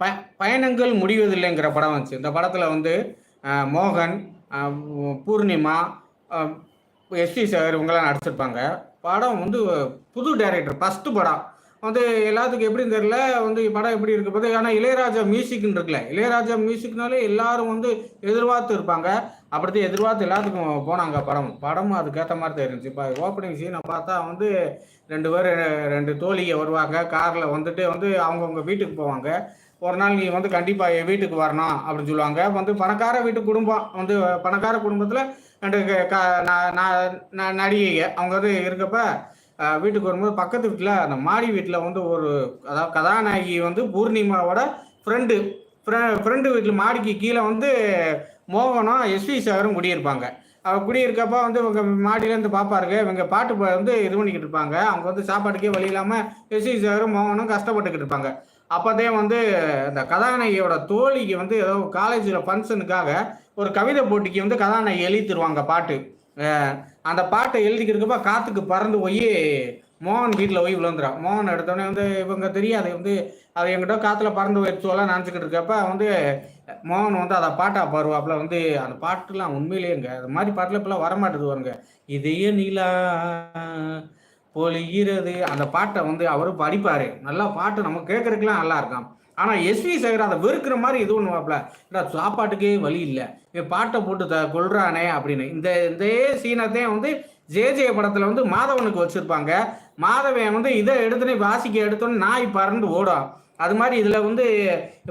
ப பயணங்கள் முடிவதில்லைங்கிற படம் வந்துச்சு. இந்த படத்தில் வந்து மோகன் பூர்ணிமா எஸ்டி சார் இவங்கெல்லாம் நடிச்சிருப்பாங்க. படம் வந்து புது டைரக்டர் ஃபஸ்ட்டு படம். வந்து எல்லாத்துக்கும் எப்படின்னு தெரியல. வந்து படம் எப்படி இருக்கு பார்த்து ஆனால் இளையராஜா மியூசிக்னு இருக்குல்ல. இளையராஜா மியூசிக்னாலே எல்லாரும் வந்து எதிர்பார்த்து இருப்பாங்க. அப்படித்தான் எதிர்பார்த்து எல்லாத்துக்கும் போனாங்க படம். படமும் அதுக்கேற்ற மாதிரி தெரிஞ்சு இப்போ ஓப்பனிங் சீனை பார்த்தா வந்து ரெண்டு பேர் ரெண்டு தோழியை வருவாங்க. காரில் வந்துட்டு வந்து அவங்கவுங்க வீட்டுக்கு போவாங்க. ஒரு நாள் நீ வந்து கண்டிப்பாக என் வீட்டுக்கு வரணும் அப்படின்னு சொல்லுவாங்க. வந்து பணக்கார வீட்டு குடும்பம் வந்து பணக்கார குடும்பத்தில் ரெண்டு க- நான் நடிகைங்க. அவங்க வந்து இருக்கப்போ வீட்டுக்கு வரும்போது பக்கத்து வீட்டில் அந்த மாடி வீட்டில் வந்து ஒரு அதாவது கதாநாயகி வந்து பூர்ணிமாவோட ஃப்ரெண்டு ஃப்ரெண்டு வீட்டில் மாடிக்கு கீழே வந்து மோகனும் எஸ்வி சாகரும் குடியிருப்பாங்க. அவ குடியிருக்கப்ப வந்து இவங்க மாடியிலேருந்து பார்ப்பாருங்க இவங்க பாட்டு பா- வந்து இது பண்ணிக்கிட்டு இருப்பாங்க. அவங்க வந்து சாப்பாட்டுக்கே வழி இல்லாமல் எஸ்வி சாகரும் மோகனும் கஷ்டப்பட்டுக்கிட்டு இருப்பாங்க. அப்போதே வந்து இந்த கதாநாயகியோட தோழிக்கு வந்து ஏதோ காலேஜில் ஃபங்க்ஷனுக்காக ஒரு கவிதை போட்டிக்கு வந்து கதாநாயகி எழுதி தருவாங்க பாட்டு. அந்த பாட்டை எழுதிக்கிறதுக்கப்ப காற்றுக்கு பறந்து போய் மோகன் வீட்டில் போய் விழுந்துறான். மோகன் எடுத்தோடனே வந்து இவங்க தெரியாது. வந்து அது எங்கிட்ட காற்றுல பறந்து போயிடுச்சோலாம் நினச்சிக்கிட்டு இருக்கப்ப வந்து மோகன் வந்து அதை பாட்டா பாருவாப்புல வந்து அந்த பாட்டுலாம் உண்மையிலேங்க அது மாதிரி பாட்டில் இப்பெல்லாம் வரமாட்டேது வருங்க இதையே நிலா பொழிகிறது. அந்த பாட்டை வந்து அவரும் படிப்பார். நல்லா பாட்டு நம்ம கேட்கறதுக்குலாம் நல்லா இருக்கான் ஆனால் எஸ்வி சேகர் அதை வெறுக்கிற மாதிரி இது பண்ணுவாப்ல இல்லை சாப்பாட்டுக்கே வழி இல்லை. இவன் பாட்டை போட்டு த கொள்றானே அப்படின்னு. இந்த இதே சீனத்தையும் வந்து ஜேஜே படத்தில் வந்து மாதவனுக்கு வச்சுருப்பாங்க. மாதவன் வந்து இதை எடுத்துனே வாசிக்க எடுத்தோன்னே நாய் பறந்து ஓடும். அது மாதிரி இதில் வந்து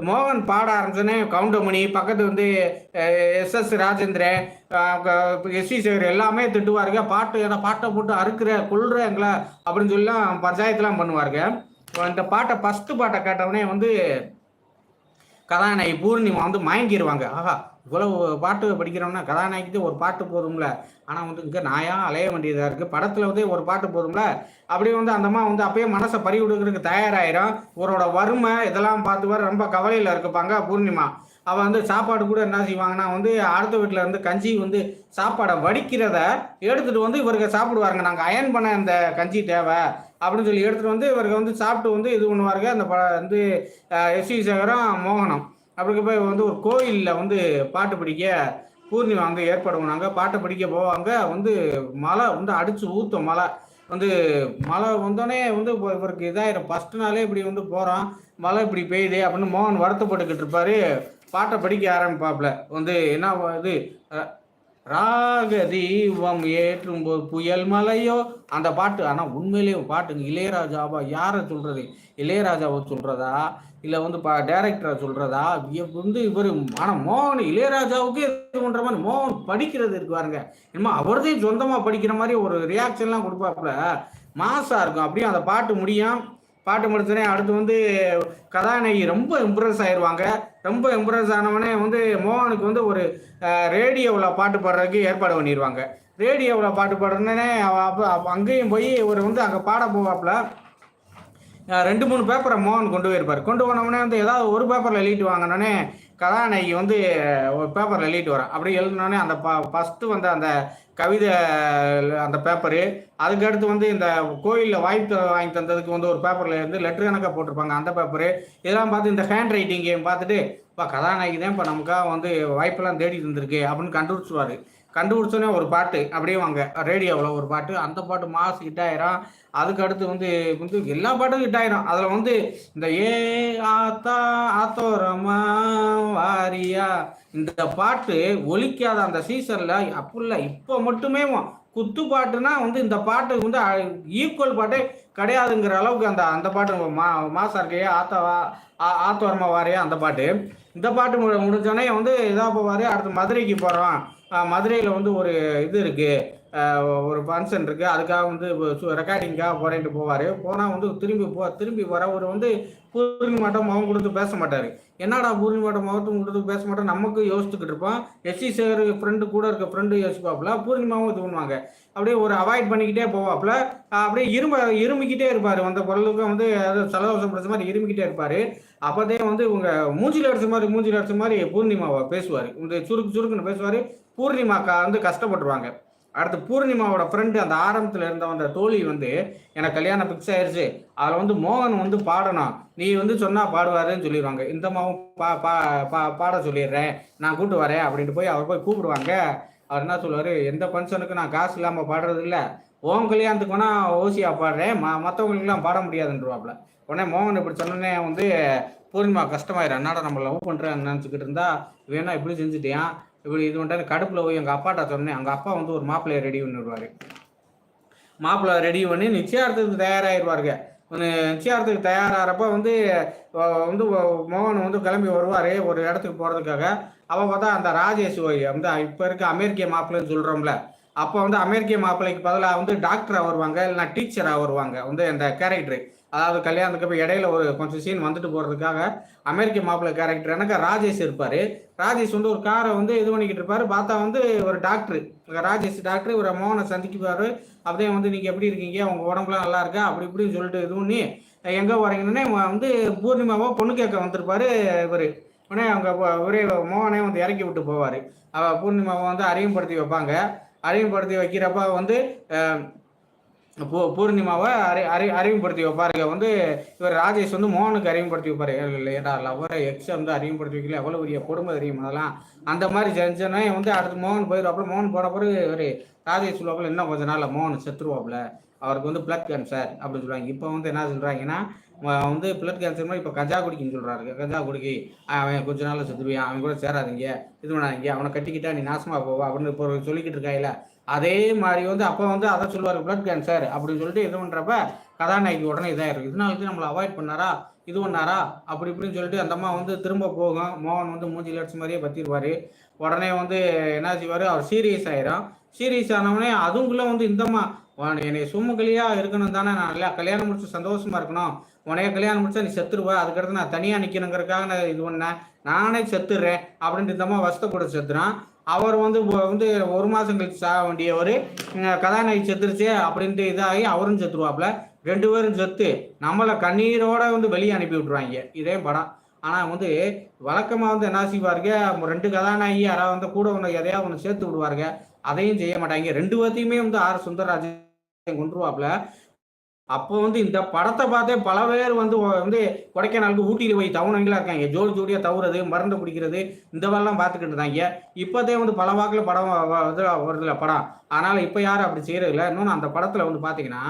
மோகன் பாட ஆரம்பிச்சோன்னே கவுண்டமணி பக்கத்து வந்து S S Rajendran SV Sekhar எல்லாமே திட்டுவாருங்க. பாட்டு ஏன்னா பாட்டை போட்டு அறுக்கிற கொள்றேங்களா அப்படின்னு சொல்லலாம் பஞ்சாயத்துலாம் பண்ணுவாருங்க. இந்த பாட்டை ஃபஸ்ட்டு பாட்டை கேட்டவுடனே வந்து கதாநாயகி பூர்ணிமா வந்து மயங்கிடுவாங்க ஆஹா இவ்வளவு பாட்டு படிக்கிறோம்னா கதாநாயகிக்கு ஒரு பாட்டு போதும்ல. ஆனால் வந்து இங்கே நாயா அலைய வேண்டியதாக இருக்குது படத்தில் வந்து ஒரு பாட்டு போதும்ல. அப்படியே வந்து அந்தம்மா வந்து அப்பயே மனசை பறி விடுக்கிறதுக்கு தயாராகிடும் இவரோட வறுமை இதெல்லாம் பார்த்து வர ரொம்ப கவலையில் இருப்பாங்க பூர்ணிமா. அவள் வந்து சாப்பாடு கூட என்ன செய்வாங்கன்னா வந்து அடுத்த வீட்டில் இருந்து கஞ்சி வந்து சாப்பாடை வடிக்கிறத எடுத்துகிட்டு வந்து இவருக்கு சாப்பிடுவாருங்க. நாங்கள் அயன் பண்ண அந்த கஞ்சி தேவை அப்படின்னு சொல்லி எடுத்துகிட்டு வந்து இவருக்கு வந்து சாப்பிட்டு வந்து இது பண்ணுவாருங்க. அந்த ப வந்து எஸ் சேகரம் மோகனம். அப்படி போய் வந்து ஒரு கோயிலில் வந்து பாட்டு பிடிக்க பூர்ணிமா அங்கே ஏற்பாடு பண்ணாங்க. பாட்டை படிக்க போவாங்க. வந்து மழை வந்து அடித்து ஊற்றும் மழை வந்து மழை வந்தோடனே வந்து இப்போ இவருக்கு இதாயிரும். ஃபஸ்ட்டு நாளே இப்படி வந்து போகிறோம் மழை இப்படி பெய்யுது அப்படின்னு மோகன் வருத்தப்பட்டுக்கிட்டு இருப்பாரு. பாட்டை படிக்க ஆரம்பிப்பாப்புல. வந்து என்ன இது அஹ், ராக தீபம் ஏற்றும் போது புயல் மலையோ அந்த பாட்டு ஆனால் உண்மையிலேயே பாட்டுங்க இளையராஜாவா யாரை சொல்றது? இளையராஜாவை சொல்றதா? இல்லை வந்து பா டைரக்டரை சொல்றதா? வந்து இவர் ஆனால் மோகன் இளையராஜாவுக்கு இது பண்ணுற மாதிரி மோகன் படிக்கிறது இருக்கு பாருங்க. என்னமோ அவர்தையும் சொந்தமாக படிக்கிற மாதிரி ஒரு ரியாக்ஷன்லாம் கொடுப்பாப்புல. மாசா இருக்கும். அப்படியே அந்த பாட்டு முடியும். பாட்டு முடிச்சோடனே அடுத்து வந்து கதாநாயகி ரொம்ப இம்ப்ரெஸ் ஆயிடுவாங்க ரொம்ப இம்ப்ரெஸ் ஆனவனே வந்து மோகனுக்கு வந்து ஒரு ரேடியோவில் பாட்டு பாடுறதுக்கு ஏற்பாடு பண்ணிடுவாங்க ரேடியோவில் பாட்டு பாடுறோன்னே அப்போ அங்கேயும் போய் ஒரு வந்து அங்கே பாட போவாப்புல. ரெண்டு மூணு பேப்பரை மோகன் கொண்டு போயிருப்பார். கொண்டு போனவொடனே வந்து ஏதாவது ஒரு பேப்பரில் எழுதிட்டு வாங்கினோடனே கதாநாயகி வந்து ஒரு பேப்பரில் எழுதிட்டு வரேன். அப்படி எழுதினோடனே அந்த ப ஃபஸ்ட்டு வந்து அந்த கவிதை அந்த பேப்பரு அதுக்கடுத்து வந்து இந்த கோயிலில் வாய்ப்பு வாங்கி தந்ததுக்கு வந்து ஒரு பேப்பரில் இருந்து லெட்டர் கணக்காக போட்டிருப்பாங்க அந்த பேப்பரு இதெல்லாம் பார்த்து இந்த ஹேண்ட் ரைட்டிங் கேம் பார்த்துட்டு இப்போ கதாநாயகி தான் இப்போ நமக்காக வந்து வாய்ப்பெல்லாம் தேடி இருந்திருக்கு அப்படின்னு கண்டுபிடிச்சிருவாரு. கண்டுபிடிச்சோன்னே ஒரு பாட்டு. அப்படியே வாங்க. ரேடியோவில் ஒரு பாட்டு. அந்த பாட்டு மாஸ் ஹிட் ஆயிரும். அதுக்கு அடுத்து வந்து வந்து எல்லா பாட்டும் ஹிட் ஆயிரும். அதில் வந்து இந்த ஏ ஆத்தா ஆத்தோரமா வாரியா இந்த பாட்டு ஒலிக்காத அந்த சீசனில் அப்படில்ல இப்போ மட்டுமே குத்து பாட்டுனா வந்து இந்த பாட்டு வந்து ஈக்குவல் பாட்டே கிடையாதுங்கிற அளவுக்கு அந்த அந்த பாட்டு மா மாசா இருக்கையே ஆத்தாவா ஆ- ஆத்தோரமா வாரியா அந்த பாட்டு. இந்த பாட்டு மு- முடிஞ்சோடனே வந்து இதாக போவார். அடுத்து மதுரைக்கு போகிறோம் மதுரையில் வந்து ஒரு இது இருக்குது ஒரு ஃபங்க்ஷன் இருக்குது அதுக்காக வந்து ரெக்கார்டிங்காக போகிறேன்ட்டு போவார். போனால் வந்து திரும்பி போ திரும்பி வர ஒரு வந்து பூர்ணிமாட்டம் முகம் கொடுத்து பேச மாட்டார். என்னடா பூர்ணிமாட்டம் முகத்தும் கொடுத்து பேச மாட்டோம் நமக்கு யோசிச்சுக்கிட்டு இருப்போம். எஸ்சி சேகர் ஃப்ரெண்டு கூட இருக்க ஃப்ரெண்டு யோசிப்பாப்புல பூர்ணிமாவும் இது பண்ணுவாங்க அப்படியே ஒரு அவாய்ட் பண்ணிக்கிட்டே போவாப்புல. அப்படியே இரும்ப இருமிக்கிட்டே இருப்பார். வந்த பொருளுக்கு வந்து அதாவது சலதோஷம் பிடிச்ச மாதிரி இருமிக்கிட்டே இருப்பார். அப்போதே வந்து இவங்க மூஞ்சில அடிச்ச மாதிரி மூஞ்சில் அடிச்ச மாதிரி பூர்ணிமாவை பேசுவார். இந்த சுருக்கு சுருக்குன்னு பேசுவார். பூர்ணிமாக்கா வந்து கஷ்டப்பட்டுருவாங்க. அடுத்து பூர்ணிமாவோட ஃப்ரெண்டு அந்த ஆரம்பத்தில் இருந்த அந்த தோழி வந்து எனக்கு கல்யாணம் ஃபிக்ஸ் ஆயிடுச்சு அதில் வந்து மோகன் வந்து பாடணும். நீ வந்து சொன்னால் பாடுவாருன்னு சொல்லிடுவாங்க இந்த மாவும் பா பா பா பாட சொல்லிடுறேன். நான் கூப்பிட்டு வரேன். அப்படின்ட்டு போய் அவர் போய் கூப்பிடுவாங்க. அவர் என்ன சொல்லுவார்? எந்த ஃபங்க்ஷனுக்கு நான் காசு இல்லாமல் பாடுறது இல்லை ஓம் கல்யாணத்துக்கு வேணா ஓசியாக பாடுறேன். ம மற்றவங்களுக்குலாம் பாட முடியாதுன்றவாப்ல. உடனே மோகன் இப்படி சொன்னோன்னே வந்து பூர்ணிமா கஷ்டமாயிரும். என்னடா நம்ம லவ் பண்ணுறேன் நினச்சிக்கிட்டு இருந்தா வேணா இப்படி செஞ்சுட்டியான் இப்படி இது பண்ணிட்டு கடுப்பில் போய் எங்கள் அப்பாட்ட சொன்னேன். எங்கள் அப்பா வந்து ஒரு மாப்பிள்ளையை ரெடி பண்ணிடுவார். மாப்பிள்ளை ரெடி பண்ணி நிச்சயார்த்தத்துக்கு தயாராகிடுவாருங்க நிச்சயார்த்தத்துக்கு தயாராகிறப்ப வந்து வந்து மோகன் வந்து கிளம்பி வருவார் ஒரு இடத்துக்கு போகிறதுக்காக அப்போ பார்த்தா அந்த ராஜேஷ் வந்து இப்போ இருக்க அமெரிக்க மாப்பிள்ளைன்னு சொல்கிறோம்ல அப்போ வந்து அமெரிக்க மாப்பிள்ளைக்கு பதிலாக வந்து டாக்டராக வருவாங்க இல்லைனா டீச்சராக வருவாங்க வந்து அந்த கேரக்டரு அதாவது கல்யாணத்துக்கு அப்புறம் இடையில ஒரு கொஞ்சம் சீன் வந்துட்டு போகிறதுக்காக அமெரிக்க மாப்பிள்ளை கேரக்டர் எனக்கு ராஜேஷ் இருப்பார். ராஜேஷ் வந்து ஒரு காரை வந்து இது பண்ணிக்கிட்டு இருப்பாரு. பார்த்தா வந்து ஒரு டாக்டர் ராஜேஷ் டாக்டர் ஒரு மோகனை சந்திக்குவார். அப்படியே வந்து நீங்கள் எப்படி இருக்கீங்க? உங்கள் உடம்புலாம் நல்லா இருக்கா? அப்படி இப்படின்னு சொல்லிட்டு இது பண்ணி எங்கே வரீங்கன்னே வந்து பூர்ணிமாவோ பொண்ணு கேட்க வந்திருப்பாரு இவர். உடனே அவங்க ஒரே மோகனே வந்து இறக்கி விட்டு போவார். பூர்ணிமாவை வந்து அறிமுகப்படுத்தி வைப்பாங்க. அறிமுகப்படுத்தி வைக்கிறப்ப வந்து பூர்ணிமாவை அறி அறி அறிமுகப்படுத்தி வைப்பாருங்க வந்து இவர் ராஜேஷ் வந்து மோகனுக்கு அறிமுகப்படுத்தி வைப்பாரு இல்லையா லவரை எக்ஸ் வந்து அறிமுகப்படுத்தி வைக்கல எவ்வளோ பெரிய கொடுமை தெரியும் அதெல்லாம்? அந்த மாதிரி செஞ்சோன்னே வந்து அடுத்து மோகன் போயிடுவாப்புல. மோகன் போன பிறகு இவர் ராஜேஷ் சொல்லுவாப்புல இன்னும் கொஞ்ச நாள் மோகன் செத்துருவாப்புல. அவருக்கு வந்து பிளட் கேன்சர் அப்படின்னு சொல்லுவாங்க. இப்போ வந்து என்ன சொல்கிறாங்கன்னா வந்து பிளட் கேன்சர் மாதிரி இப்போ கஞ்சா குடிக்குன்னு சொல்கிறாரு கஞ்சா குடிக்கி அவன் கொஞ்ச நாள் செத்துருவான் அவன் கூட சேராதீங்க இது பண்ணாதீங்க அவனை கட்டிக்கிட்டா நீ நாசமாக போவா அப்படின்னு இப்போ சொல்லிக்கிட்டு இருக்காயில அதே மாதிரி வந்து அப்போ வந்து அதை சொல்லுவார் பிளட் கேன்சர் அப்படின்னு சொல்லிட்டு இது பண்ணுறப்ப கதாநாயகி உடனே இதாக இருக்கும் இதனால வந்து நம்மளை அவாய்ட் பண்ணாரா? இது பண்ணாரா? அப்படி இப்படின்னு சொல்லிட்டு அந்த அம்மா வந்து திரும்ப போகும். மோகன் வந்து மூஞ்சி லட்சம் மாதிரியே பற்றிடுவார் உடனே வந்து என்ன செய்வார்? அவர் சீரியஸ் ஆயிரும். சீரியஸ் ஆனவனே அதுக்குள்ளே வந்து இந்தம்மா என்னை சுமக்கலியா? இருக்கணும் தானே நான் இல்லை கல்யாணம் முடிச்சு சந்தோஷமா இருக்கணும். உனைய கல்யாணம் முடிச்சா நீ செத்துருவ. அதுக்கடுத்து நான் தனியாக நிற்கணுங்கிறதுக்காக நான் இது பண்ணேன் நானே செத்துடுறேன் அப்படின்ட்டு தம்மா வசத்தை கூட செத்துறான். அவர் வந்து வந்து ஒரு மாதம் கழிச்சு சாக வேண்டியவர் கதாநாயகி செத்துருச்சு அப்படின்ட்டு இதாகி அவரும் செத்துருவாப்புல. ரெண்டு பேரும் செத்து நம்மளை கண்ணீரோட வந்து வெளியே அனுப்பி விட்ருவாங்க இதே படம். ஆனால் வந்து வழக்கமாக வந்து என்ன செய்வாருங்க? ரெண்டு கதாநாயகி யாராவது வந்து கூட ஒன்று எதையாவது ஒன்று சேர்த்து விடுவாருங்க. அதையும் செய்ய மாட்டாங்க. ரெண்டு பேர்த்தையுமே வந்து ஆர். சுந்தரராஜன் கொண்டுருவாப்புல அப்போ வந்து இந்த படத்தை பார்த்தே பல பேர் வந்து வந்து கொடைக்கானலுக்கு ஊட்டியில் போய் தவணங்களா இருக்காங்க. ஜோடி ஜோடியாக தவுறது மருந்து குடிக்கிறது இந்த மாதிரிலாம் பார்த்துக்கிட்டு இருந்தாங்க. இப்போதே வந்து பல வாக்கில் படம் வ- இது வருதுல படம். அதனால் இப்போ யாரும் அப்படி செய்யறதில்ல. இன்னொன்று அந்த படத்தில் வந்து பார்த்தீங்கன்னா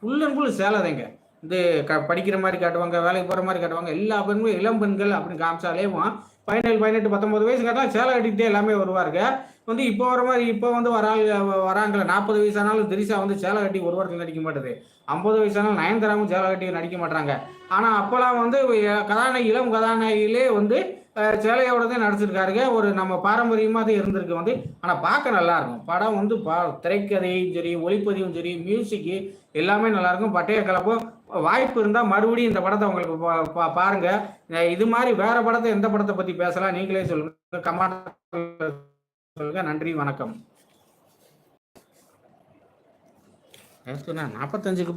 ஃபுல் அண்ட் ஃபுல் சேலதைங்க. இது க படிக்கிற மாதிரி காட்டுவாங்க வேலைக்கு போகிற மாதிரி காட்டுவாங்க. எல்லா பெண்களும் இளம் பெண்கள் அப்படின்னு காமிச்சாலேவும் பதினேழு பதினெட்டு பத்தொம்பது வயசு கேட்டால் சேலை கட்டிக்கிட்டே எல்லாமே வருவாருங்க. வந்து இப்போ வர மாதிரி இப்போ வந்து வராங்க வராங்களே நாற்பது வயசானாலும் திரிசா வந்து சேலை கட்டி ஒரு வாரத்தில் நடிக்க மாட்டுது. ஐம்பது வயசானாலும் நயன்தாராவும் சேலை கட்டி நடிக்க மாட்டாங்க ஆனால் அப்போல்லாம் வந்து கதாநாயகி இளம் கதாநாயகிலே வந்து சேலையோடதே நடிச்சிருக்காருங்க. ஒரு நம்ம பாரம்பரியமாக தான் இருந்திருக்கு வந்து. ஆனால் பார்க்க நல்லா இருக்கும் படம் வந்து பா திரைக்கதையும் சரி ஒளிப்பதிவும் சரி மியூசிக்கு எல்லாமே நல்லா இருக்கும் பட்டைய கலப்பும். வாய்ப்பு இருந்தால் மறுபடியும் இந்த படத்தை உங்களுக்கு பா- பா- பாருங்க. இது மாதிரி வேற படத்தை எந்த படத்தை பற்றி பேசலாம்? நீங்களே சொல்லுங்க. கமெண்ட் சொல்லுங்க. நன்றி வணக்கம். நாற்பத்தஞ்சுக்கு